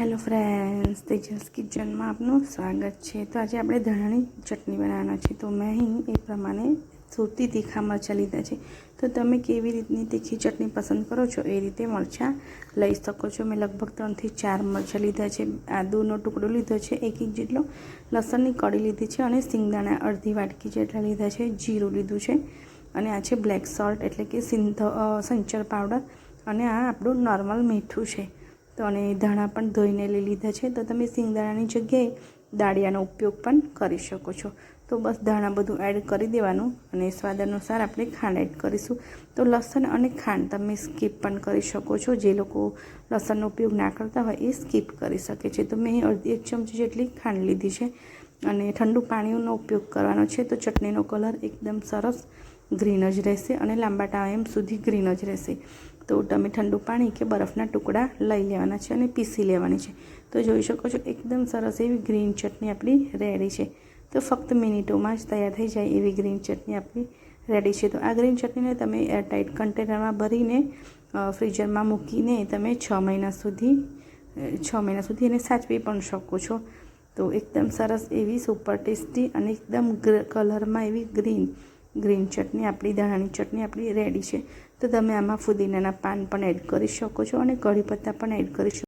Hello friends, Tejas કિચનમાં આપનું સ્વાગત છે. તો આજે આપણે ધાણાની ચટણી બનાવવાના છે. તો મેં અહીં એ પ્રમાણે સુરતી તીખા મરચાં લીધા છે. તો તમે કેવી રીતની તીખી ચટણી પસંદ કરો છો એ રીતે મરચાં લઈ શકો છો. મેં લગભગ ત્રણથી ચાર મરચાં લીધા છે. આદુનો ટુકડો લીધો છે, એક ઇંચ જેટલો. લસણની કળી લીધી છે અને સિંગદાણા અડધી વાટકી જેટલા લીધા છે. જીરું લીધું છે. અને આ છે બ્લેક સોલ્ટ એટલે કે સિંધ સંચર પાવડર. અને આ આપણું નોર્મલ મીઠું છે. તો અને ધાણા પણ ધોઈને લઈ લીધા છે. તો તમે સિંગદાણાની જગ્યાએ દાળિયાનો ઉપયોગ પણ કરી શકો છો. તો બસ ધાણા બધું એડ કરી દેવાનું અને સ્વાદ અનુસાર આપણે ખાંડ એડ કરીશું. તો લસણ અને ખાંડ તમે સ્કીપ પણ કરી શકો છો. જે લોકો લસણનો ઉપયોગ ના કરતા હોય એ સ્કીપ કરી શકે છે. તો મેં અડધી એક ચમચી જેટલી ખાંડ લીધી છે અને ઠંડુ પાણીનો ઉપયોગ કરવાનો છે. તો ચટણીનો કલર એકદમ સરસ ગ્રીન જ રહેશે અને લાંબા ટાઈમ સુધી ગ્રીન જ રહેશે. તો તમે ઠંડુ પાણી કે બરફના ટુકડા લઈ લેવાના છે અને પીસી લેવાની છે. તો જોઈ શકો છો, એકદમ સરસ એવી ગ્રીન ચટણી આપણી રેડી છે. તો ફક્ત મિનિટોમાં જ તૈયાર થઈ જાય એવી ગ્રીન ચટણી આપણી રેડી છે. તો આ ગ્રીન ચટણીને તમે એરટાઇટ કન્ટેનરમાં ભરીને ફ્રીઝરમાં મૂકીને તમે છ મહિના સુધી છ મહિના સુધી એને સાચવી પણ શકો છો. તો એકદમ સરસ એવી સુપર ટેસ્ટી અને એકદમ કલરમાં એવી ગ્રીન ગ્રીન ચટણી, આપણી ધાણાની ચટણી આપણી રેડી છે. તો તમે આમાં ફુદીનાના પાન પણ એડ કરી શકો છો અને કઢી પત્તા પણ એડ કરી શકો